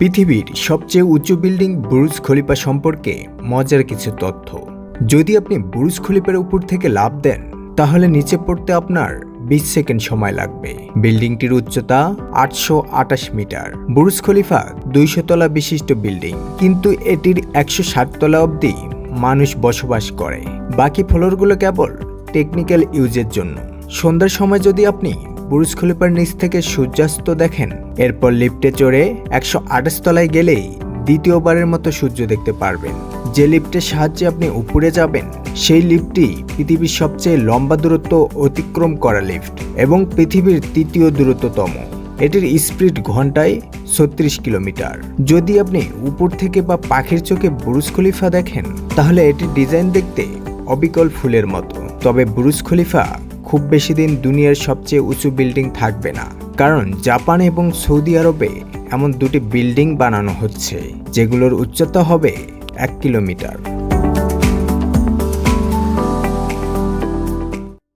পৃথিবীর সবচেয়ে উঁচু বিল্ডিং বুরুজ খলিফা সম্পর্কে মজার কিছু তথ্য। যদি আপনি বুরুজ খলিফার উপর থেকে লাভ দেন, তাহলে নিচে পড়তে আপনার বিশ সেকেন্ড সময় লাগবে। বিল্ডিংটির উচ্চতা আটশো আটাশ মিটার। বুরুজ খলিফা দুইশো তলা বিশিষ্ট বিল্ডিং, কিন্তু এটির একশো ষাট তলা অবধি মানুষ বসবাস করে। বাকি ফ্লোরগুলো কেবল টেকনিক্যাল ইউজের জন্য। সন্ধ্যার সময় যদি আপনি বুরুজ খলিফার নিচ থেকে সূর্যাস্ত দেখেন। এরপর লিফটে চড়ে একশো আঠাশ তলায় গেলেই দ্বিতীয়বারের মতো সূর্য দেখতে পারবেন। যে লিফটের সাহায্যে আপনি উপরে যাবেন, সেই লিফটটি পৃথিবীর সবচেয়ে লম্বা দূরত্ব অতিক্রম করা লিফট এবং পৃথিবীর তৃতীয় দূরত্বতম। এটির স্পিড ঘন্টায় ছত্রিশ কিলোমিটার। যদি আপনি উপর থেকে বা পাখির চোখে বুরুজ খলিফা দেখেন, তাহলে এটির ডিজাইন দেখতে অবিকল ফুলের মতো। তবে বুরুজ খলিফা খুব বেশি দিন দুনিয়ার সবচেয়ে উঁচু বিল্ডিং থাকবে না। কারণ জাপান এবং সৌদি আরবে এমন দুটি বিল্ডিং বানানো হচ্ছে, যেগুলোর উচ্চতা হবে এক কিলোমিটার।